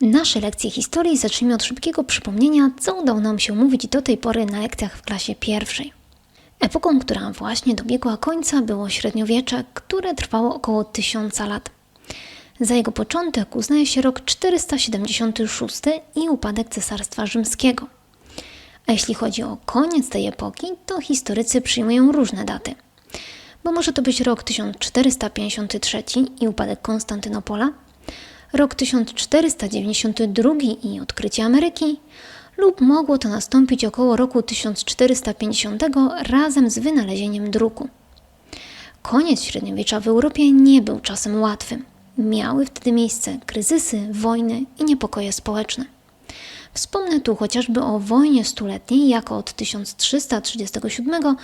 Nasze lekcje historii zacznijmy od szybkiego przypomnienia, co udało nam się mówić do tej pory na lekcjach w klasie pierwszej. Epoką, która właśnie dobiegła końca, było średniowiecze, które trwało około tysiąca lat. Za jego początek uznaje się rok 476 i upadek Cesarstwa Rzymskiego. A jeśli chodzi o koniec tej epoki, to historycy przyjmują różne daty. Bo może to być rok 1453 i upadek Konstantynopola, rok 1492 i odkrycie Ameryki, lub mogło to nastąpić około roku 1450 razem z wynalezieniem druku. Koniec średniowiecza w Europie nie był czasem łatwym. Miały wtedy miejsce kryzysy, wojny i niepokoje społeczne. Wspomnę tu chociażby o wojnie stuletniej, jaka od 1337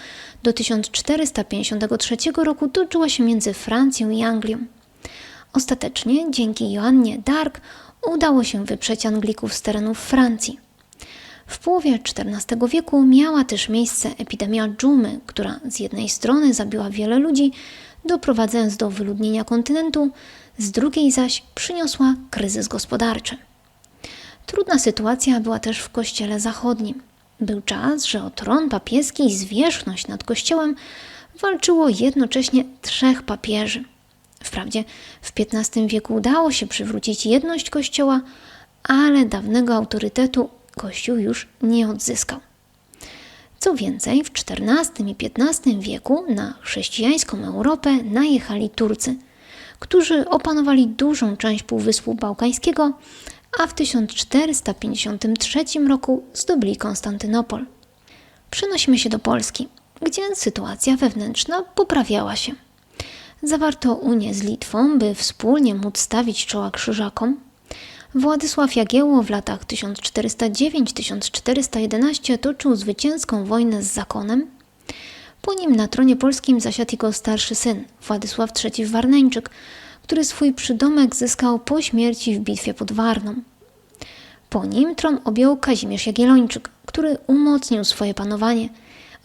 do 1453 roku toczyła się między Francją i Anglią. Ostatecznie, dzięki Joannie d'Arc, udało się wyprzeć Anglików z terenów Francji. W połowie XIV wieku miała też miejsce epidemia dżumy, która z jednej strony zabiła wiele ludzi, doprowadzając do wyludnienia kontynentu, z drugiej zaś przyniosła kryzys gospodarczy. Trudna sytuacja była też w kościele zachodnim. Był czas, że o tron papieski i zwierzchność nad kościołem walczyło jednocześnie trzech papieży. Wprawdzie w XV wieku udało się przywrócić jedność kościoła, ale dawnego autorytetu kościół już nie odzyskał. Co więcej, w XIV i XV wieku na chrześcijańską Europę najechali Turcy, którzy opanowali dużą część Półwyspu Bałkańskiego, a w 1453 roku zdobyli Konstantynopol. Przenosimy się do Polski, gdzie sytuacja wewnętrzna poprawiała się. Zawarto Unię z Litwą, by wspólnie móc stawić czoła krzyżakom. Władysław Jagiełło w latach 1409-1411 toczył zwycięską wojnę z zakonem. Po nim na tronie polskim zasiadł jego starszy syn, Władysław III Warneńczyk, który swój przydomek zyskał po śmierci w bitwie pod Warną. Po nim tron objął Kazimierz Jagiellończyk, który umocnił swoje panowanie,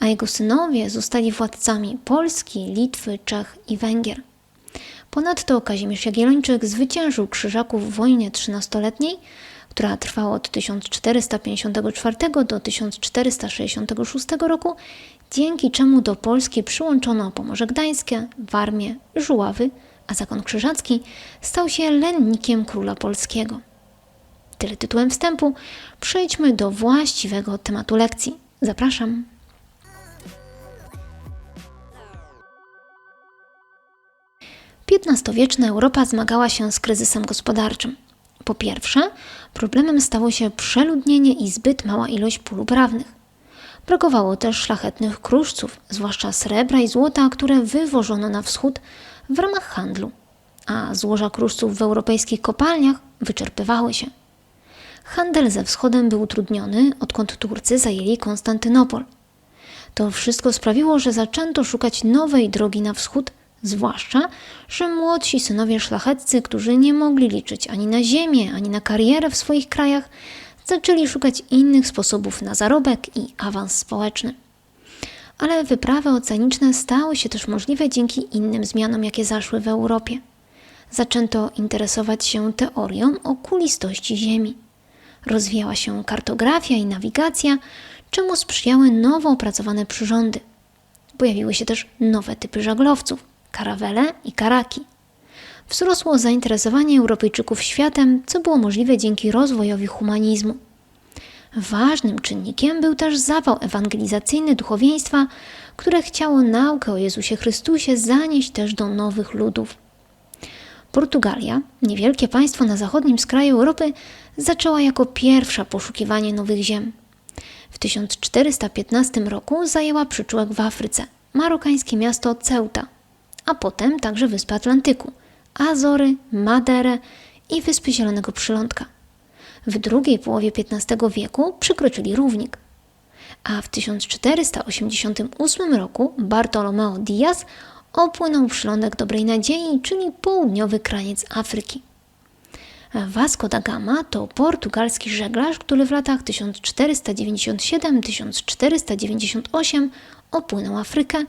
a jego synowie zostali władcami Polski, Litwy, Czech i Węgier. Ponadto Kazimierz Jagiellończyk zwyciężył Krzyżaków w wojnie trzynastoletniej, która trwała od 1454 do 1466 roku, dzięki czemu do Polski przyłączono Pomorze Gdańskie, Warmię, Żuławy, a zakon krzyżacki stał się lennikiem króla polskiego. Tyle tytułem wstępu. Przejdźmy do właściwego tematu lekcji. Zapraszam. XV-wieczna Europa zmagała się z kryzysem gospodarczym. Po pierwsze, problemem stało się przeludnienie i zbyt mała ilość pól uprawnych. Brakowało też szlachetnych kruszców, zwłaszcza srebra i złota, które wywożono na wschód w ramach handlu, a złoża kruszców w europejskich kopalniach wyczerpywały się. Handel ze wschodem był utrudniony, odkąd Turcy zajęli Konstantynopol. To wszystko sprawiło, że zaczęto szukać nowej drogi na wschód, zwłaszcza, że młodsi synowie szlacheccy, którzy nie mogli liczyć ani na ziemię, ani na karierę w swoich krajach, zaczęli szukać innych sposobów na zarobek i awans społeczny. Ale wyprawy oceaniczne stały się też możliwe dzięki innym zmianom, jakie zaszły w Europie. Zaczęto interesować się teorią o kulistości Ziemi. Rozwijała się kartografia i nawigacja, czemu sprzyjały nowo opracowane przyrządy. Pojawiły się też nowe typy żaglowców karawele i karaki. Wzrosło zainteresowanie Europejczyków światem, co było możliwe dzięki rozwojowi humanizmu. Ważnym czynnikiem był też zawał ewangelizacyjny duchowieństwa, które chciało naukę o Jezusie Chrystusie zanieść też do nowych ludów. Portugalia, niewielkie państwo na zachodnim skraju Europy, zaczęła jako pierwsza poszukiwanie nowych ziem. W 1415 roku zajęła przyczółek w Afryce, marokańskie miasto Ceuta, a potem także wyspy Atlantyku, Azory, Maderę i wyspy Zielonego Przylądka. W drugiej połowie XV wieku przekroczyli równik, a w 1488 roku Bartolomeo Diaz opłynął przylądek Dobrej Nadziei, czyli południowy kraniec Afryki. Vasco da Gama to portugalski żeglarz, który w latach 1497-1498 opłynął Afrykę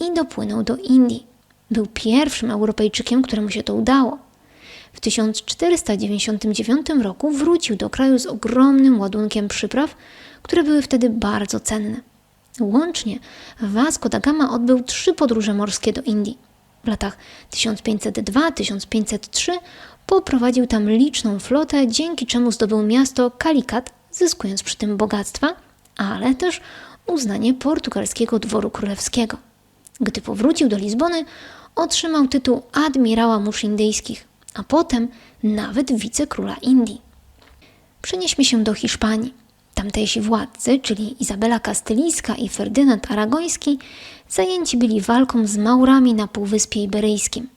i dopłynął do Indii. Był pierwszym Europejczykiem, któremu się to udało. W 1499 roku wrócił do kraju z ogromnym ładunkiem przypraw, które były wtedy bardzo cenne. Łącznie Vasco da Gama odbył trzy podróże morskie do Indii. W latach 1502-1503 poprowadził tam liczną flotę, dzięki czemu zdobył miasto Calicut, zyskując przy tym bogactwa, ale też uznanie portugalskiego dworu królewskiego. Gdy powrócił do Lizbony, otrzymał tytuł admirała mórz indyjskich, a potem nawet wicekróla Indii. Przenieśmy się do Hiszpanii. Tamtejsi władcy, czyli Izabela Kastylijska i Ferdynand Aragoński, zajęci byli walką z Maurami na Półwyspie Iberyjskim.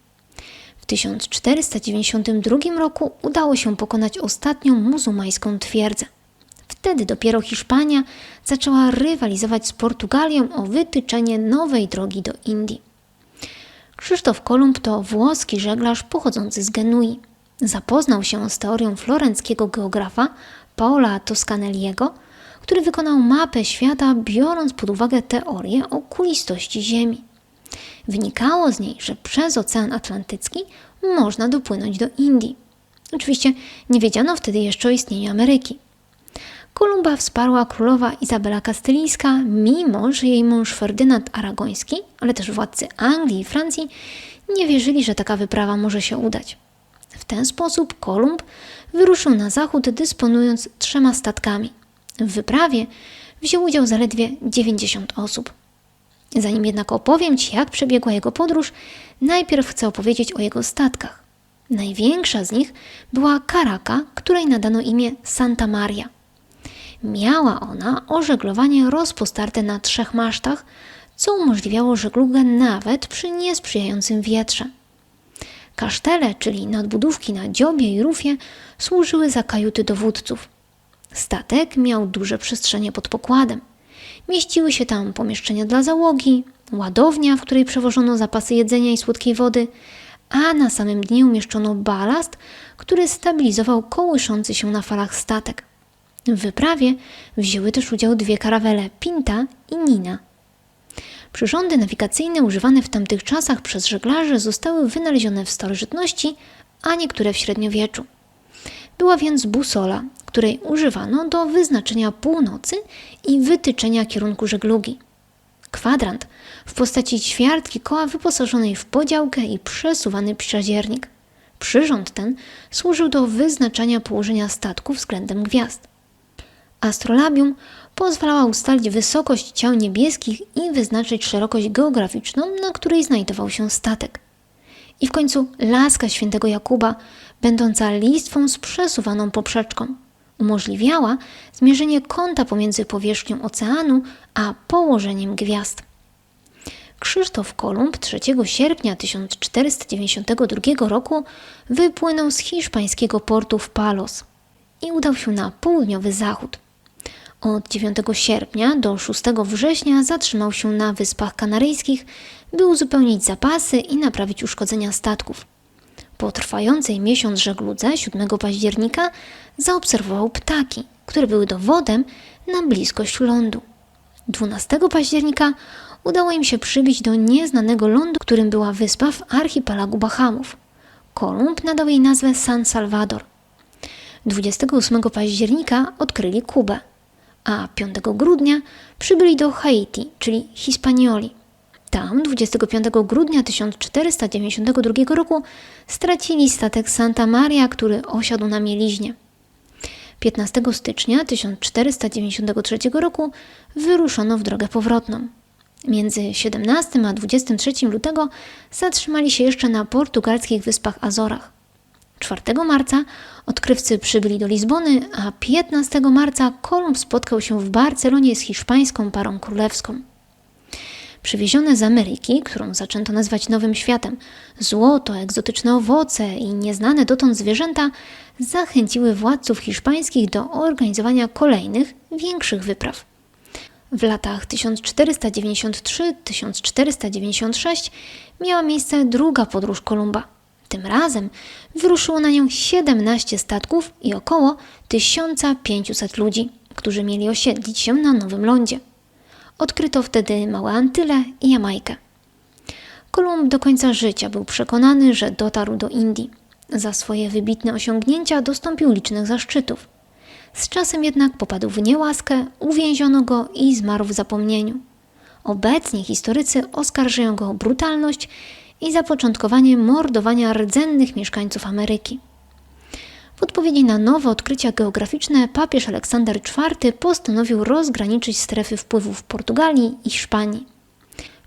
W 1492 roku udało się pokonać ostatnią muzułmańską twierdzę. Wtedy dopiero Hiszpania zaczęła rywalizować z Portugalią o wytyczenie nowej drogi do Indii. Krzysztof Kolumb to włoski żeglarz pochodzący z Genui. Zapoznał się z teorią florenckiego geografa Paola Toscanelliego, który wykonał mapę świata, biorąc pod uwagę teorię o kulistości Ziemi. Wynikało z niej, że przez Ocean Atlantycki można dopłynąć do Indii. Oczywiście nie wiedziano wtedy jeszcze o istnieniu Ameryki. Kolumba wsparła królowa Izabela Kastylijska, mimo że jej mąż Ferdynand Aragoński, ale też władcy Anglii i Francji nie wierzyli, że taka wyprawa może się udać. W ten sposób Kolumb wyruszył na zachód, dysponując trzema statkami. W wyprawie wziął udział zaledwie 90 osób. Zanim jednak opowiem Ci, jak przebiegła jego podróż, najpierw chcę opowiedzieć o jego statkach. Największa z nich była Karaka, której nadano imię Santa Maria. Miała ona ożeglowanie rozpostarte na trzech masztach, co umożliwiało żeglugę nawet przy niesprzyjającym wietrze. Kasztele, czyli nadbudówki na dziobie i rufie, służyły za kajuty dowódców. Statek miał duże przestrzenie pod pokładem. Mieściły się tam pomieszczenia dla załogi, ładownia, w której przewożono zapasy jedzenia i słodkiej wody, a na samym dnie umieszczono balast, który stabilizował kołyszący się na falach statek. W wyprawie wzięły też udział dwie karawele Pinta i Nina. Przyrządy nawigacyjne używane w tamtych czasach przez żeglarzy zostały wynalezione w starożytności, a niektóre w średniowieczu. Była więc busola, której używano do wyznaczenia północy i wytyczenia kierunku żeglugi. Kwadrant w postaci ćwiartki koła wyposażonej w podziałkę i przesuwany przaziernik. Przyrząd ten służył do wyznaczania położenia statku względem gwiazd. Astrolabium pozwalała ustalić wysokość ciał niebieskich i wyznaczyć szerokość geograficzną, na której znajdował się statek. I w końcu laska świętego Jakuba, będąca listwą z przesuwaną poprzeczką, umożliwiała zmierzenie kąta pomiędzy powierzchnią oceanu a położeniem gwiazd. Krzysztof Kolumb 3 sierpnia 1492 roku wypłynął z hiszpańskiego portu w Palos i udał się na południowy zachód. Od 9 sierpnia do 6 września zatrzymał się na Wyspach Kanaryjskich, by uzupełnić zapasy i naprawić uszkodzenia statków. Po trwającej miesiąc żegludze 7 października zaobserwował ptaki, które były dowodem na bliskość lądu. 12 października udało im się przybić do nieznanego lądu, którym była wyspa w archipelagu Bahamów. Kolumb nadał jej nazwę San Salvador. 28 października odkryli Kubę a 5 grudnia przybyli do Haiti, czyli Hispanioli. Tam 25 grudnia 1492 roku stracili statek Santa Maria, który osiadł na mieliźnie. 15 stycznia 1493 roku wyruszono w drogę powrotną. Między 17 a 23 lutego zatrzymali się jeszcze na portugalskich wyspach Azorach. 4 marca odkrywcy przybyli do Lizbony, a 15 marca Kolumb spotkał się w Barcelonie z hiszpańską parą królewską. Przywiezione z Ameryki, którą zaczęto nazywać Nowym Światem, złoto, egzotyczne owoce i nieznane dotąd zwierzęta zachęciły władców hiszpańskich do organizowania kolejnych, większych wypraw. W latach 1493-1496 miała miejsce druga podróż Kolumba – tym razem wyruszyło na nią 17 statków i około 1500 ludzi, którzy mieli osiedlić się na Nowym Lądzie. Odkryto wtedy Małe Antyle i Jamajkę. Kolumb do końca życia był przekonany, że dotarł do Indii. Za swoje wybitne osiągnięcia dostąpił licznych zaszczytów. Z czasem jednak popadł w niełaskę, uwięziono go i zmarł w zapomnieniu. Obecnie historycy oskarżają go o brutalność i zapoczątkowanie mordowania rdzennych mieszkańców Ameryki. W odpowiedzi na nowe odkrycia geograficzne papież Aleksander IV postanowił rozgraniczyć strefy wpływów Portugalii i Hiszpanii.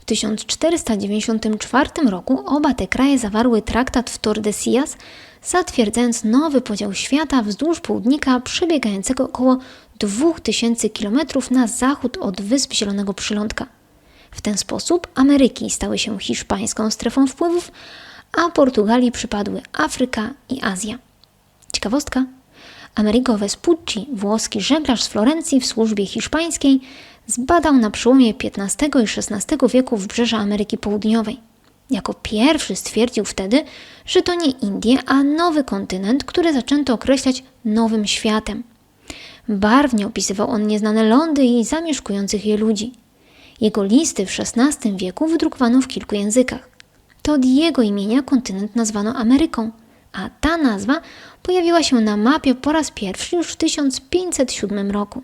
W 1494 roku oba te kraje zawarły traktat w Tordesillas, zatwierdzając nowy podział świata wzdłuż południka przebiegającego około 2000 km na zachód od Wysp Zielonego Przylądka. W ten sposób Ameryki stały się hiszpańską strefą wpływów, a Portugalii przypadły Afryka i Azja. Ciekawostka. Amerigo Vespucci, włoski żeglarz z Florencji w służbie hiszpańskiej, zbadał na przełomie XV i XVI wieku wybrzeża Ameryki Południowej. Jako pierwszy stwierdził wtedy, że to nie Indie, a nowy kontynent, który zaczęto określać Nowym Światem. Barwnie opisywał on nieznane lądy i zamieszkujących je ludzi. Jego listy w XVI wieku wydrukowano w kilku językach. To od jego imienia kontynent nazwano Ameryką, a ta nazwa pojawiła się na mapie po raz pierwszy już w 1507 roku.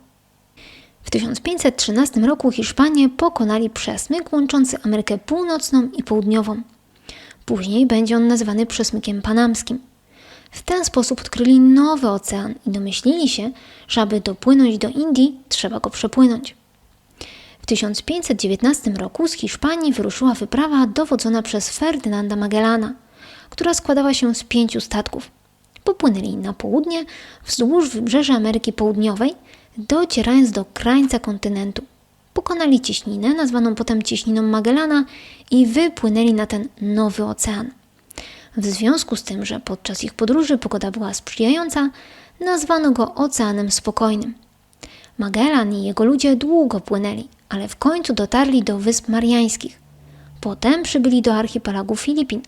W 1513 roku Hiszpanie pokonali przesmyk łączący Amerykę Północną i Południową. Później będzie on nazwany przesmykiem panamskim. W ten sposób odkryli nowy ocean i domyślili się, że aby dopłynąć do Indii, trzeba go przepłynąć. W 1519 roku z Hiszpanii wyruszyła wyprawa dowodzona przez Ferdynanda Magellana, która składała się z pięciu statków. Popłynęli na południe wzdłuż wybrzeża Ameryki Południowej, docierając do krańca kontynentu. Pokonali cieśninę, nazwaną potem cieśniną Magellana i wypłynęli na ten nowy ocean. W związku z tym, że podczas ich podróży pogoda była sprzyjająca, nazwano go Oceanem Spokojnym. Magellan i jego ludzie długo płynęli, ale w końcu dotarli do Wysp Mariańskich. Potem przybyli do archipelagu Filipin.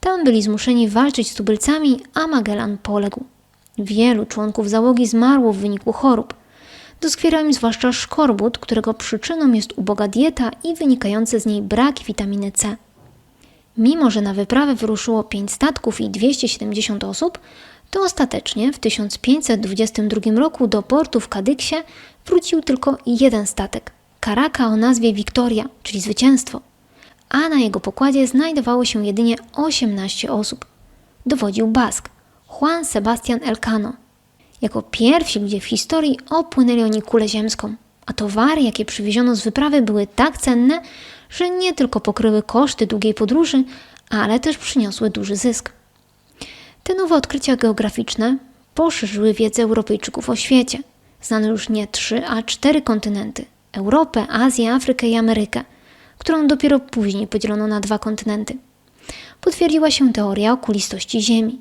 Tam byli zmuszeni walczyć z tubylcami, a Magellan poległ. Wielu członków załogi zmarło w wyniku chorób. Doskwierał im zwłaszcza szkorbut, którego przyczyną jest uboga dieta i wynikający z niej brak witaminy C. Mimo, że na wyprawę wyruszyło 5 statków i 270 osób, to ostatecznie w 1522 roku do portu w Kadyksie wrócił tylko jeden statek karaka o nazwie Wiktoria, czyli zwycięstwo, a na jego pokładzie znajdowało się jedynie 18 osób. Dowodził Bask, Juan Sebastian Elcano. Jako pierwsi ludzie w historii opłynęli oni kulę ziemską, a towary, jakie przywieziono z wyprawy, były tak cenne, że nie tylko pokryły koszty długiej podróży, ale też przyniosły duży zysk. Te nowe odkrycia geograficzne poszerzyły wiedzę Europejczyków o świecie. Znano już nie trzy, a cztery kontynenty Europę, Azję, Afrykę i Amerykę, którą dopiero później podzielono na dwa kontynenty. Potwierdziła się teoria okulistości Ziemi.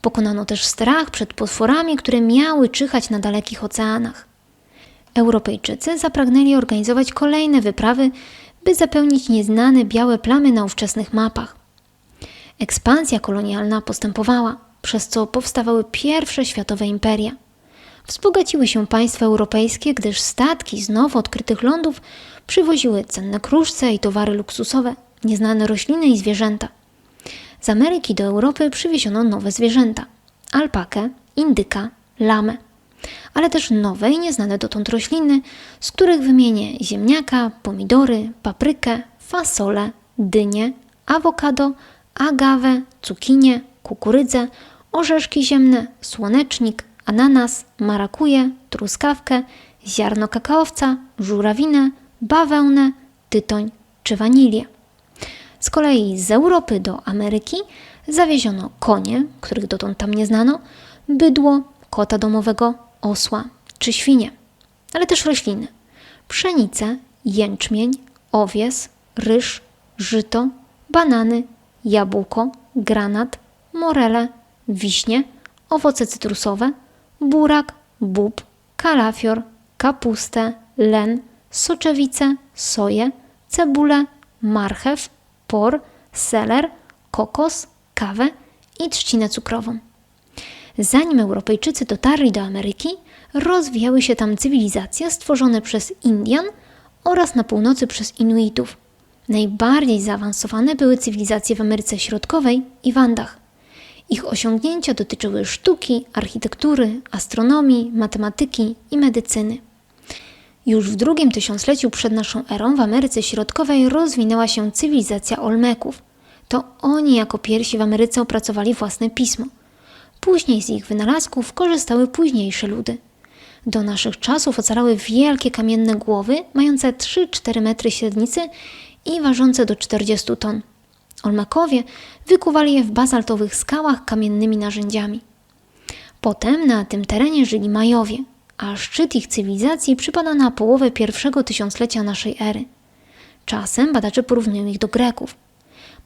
Pokonano też strach przed potworami, które miały czyhać na dalekich oceanach. Europejczycy zapragnęli organizować kolejne wyprawy, by zapełnić nieznane białe plamy na ówczesnych mapach. Ekspansja kolonialna postępowała, przez co powstawały pierwsze światowe imperia. Wzbogaciły się państwa europejskie, gdyż statki z nowo odkrytych lądów przywoziły cenne kruszce i towary luksusowe, nieznane rośliny i zwierzęta. Z Ameryki do Europy przywieziono nowe zwierzęta: alpakę, indyka, lamę, ale też nowe i nieznane dotąd rośliny, z których wymienię ziemniaka, pomidory, paprykę, fasolę, dynię, awokado, agawę, cukinię, kukurydzę, orzeszki ziemne, słonecznik, ananas, marakuje, truskawkę, ziarno kakaowca, żurawinę, bawełnę, tytoń czy wanilię. Z kolei z Europy do Ameryki zawieziono konie, których dotąd tam nie znano, bydło, kota domowego, osła czy świnie, ale też rośliny. Pszenicę, jęczmień, owies, ryż, żyto, banany, jabłko, granat, morele, wiśnie, owoce cytrusowe, burak, bób, kalafior, kapustę, len, soczewicę, soję, cebulę, marchew, por, seler, kokos, kawę i trzcinę cukrową. Zanim Europejczycy dotarli do Ameryki, rozwijały się tam cywilizacje stworzone przez Indian oraz na północy przez Inuitów. Najbardziej zaawansowane były cywilizacje w Ameryce Środkowej i w Andach. Ich osiągnięcia dotyczyły sztuki, architektury, astronomii, matematyki i medycyny. Już w drugim tysiącleciu przed naszą erą w Ameryce Środkowej rozwinęła się cywilizacja Olmeków. To oni jako pierwsi w Ameryce opracowali własne pismo. Później z ich wynalazków korzystały późniejsze ludy. Do naszych czasów ocalały wielkie kamienne głowy, mające 3-4 metry średnicy i ważące do 40 ton. Olmekowie wykuwali je w bazaltowych skałach kamiennymi narzędziami. Potem na tym terenie żyli Majowie, a szczyt ich cywilizacji przypada na połowę pierwszego tysiąclecia naszej ery. Czasem badacze porównują ich do Greków.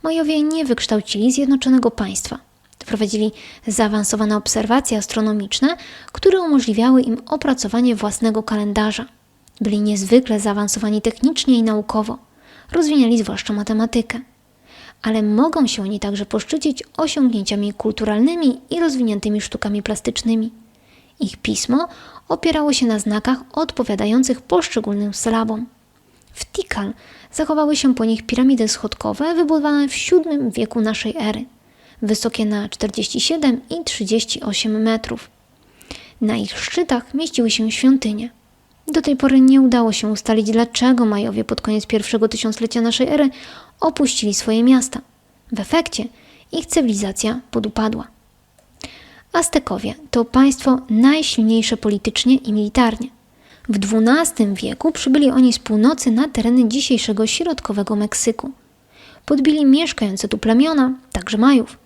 Majowie nie wykształcili zjednoczonego państwa. Prowadzili zaawansowane obserwacje astronomiczne, które umożliwiały im opracowanie własnego kalendarza. Byli niezwykle zaawansowani technicznie i naukowo. Rozwinęli zwłaszcza matematykę. Ale mogą się oni także poszczycić osiągnięciami kulturalnymi i rozwiniętymi sztukami plastycznymi. Ich pismo opierało się na znakach odpowiadających poszczególnym sylabom. W Tikal zachowały się po nich piramidy schodkowe wybudowane w VII wieku naszej ery, wysokie na 47 i 38 metrów. Na ich szczytach mieściły się świątynie. Do tej pory nie udało się ustalić, dlaczego Majowie pod koniec pierwszego tysiąclecia naszej ery opuścili swoje miasta. W efekcie ich cywilizacja podupadła. Aztekowie to państwo najsilniejsze politycznie i militarnie. W XII wieku przybyli oni z północy na tereny dzisiejszego środkowego Meksyku. Podbili mieszkające tu plemiona, także Majów,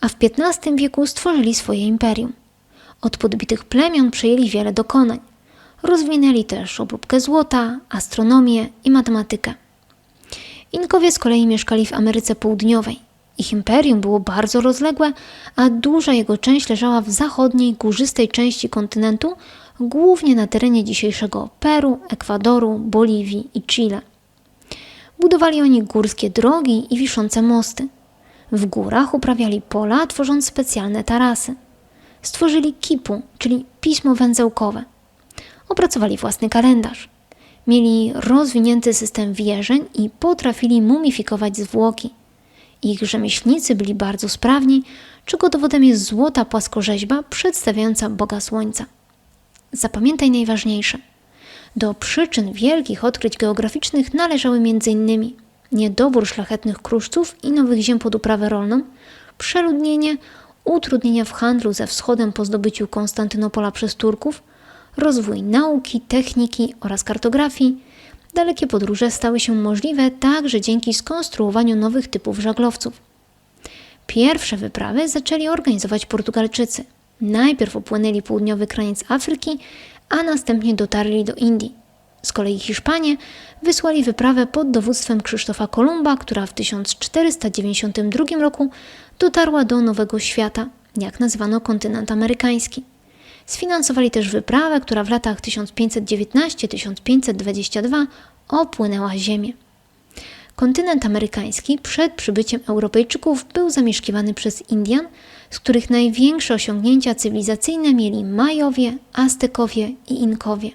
a w XV wieku stworzyli swoje imperium. Od podbitych plemion przejęli wiele dokonań. Rozwinęli też obróbkę złota, astronomię i matematykę. Inkowie z kolei mieszkali w Ameryce Południowej. Ich imperium było bardzo rozległe, a duża jego część leżała w zachodniej, górzystej części kontynentu, głównie na terenie dzisiejszego Peru, Ekwadoru, Boliwii i Chile. Budowali oni górskie drogi i wiszące mosty. W górach uprawiali pola, tworząc specjalne tarasy. Stworzyli kipu, czyli pismo węzełkowe. Opracowali własny kalendarz. Mieli rozwinięty system wierzeń i potrafili mumifikować zwłoki. Ich rzemieślnicy byli bardzo sprawni, czego dowodem jest złota płaskorzeźba przedstawiająca Boga Słońca. Zapamiętaj najważniejsze. Do przyczyn wielkich odkryć geograficznych należały m.in. niedobór szlachetnych kruszców i nowych ziem pod uprawę rolną, przeludnienie, utrudnienia w handlu ze wschodem po zdobyciu Konstantynopola przez Turków, rozwój nauki, techniki oraz kartografii. Dalekie podróże stały się możliwe także dzięki skonstruowaniu nowych typów żaglowców. Pierwsze wyprawy zaczęli organizować Portugalczycy. Najpierw opłynęli południowy kraniec Afryki, a następnie dotarli do Indii. Z kolei Hiszpanie wysłali wyprawę pod dowództwem Krzysztofa Kolumba, która w 1492 roku dotarła do Nowego Świata, jak nazwano kontynent amerykański. Sfinansowali też wyprawę, która w latach 1519-1522 opłynęła Ziemię. Kontynent amerykański przed przybyciem Europejczyków był zamieszkiwany przez Indian, z których największe osiągnięcia cywilizacyjne mieli Majowie, Aztekowie i Inkowie.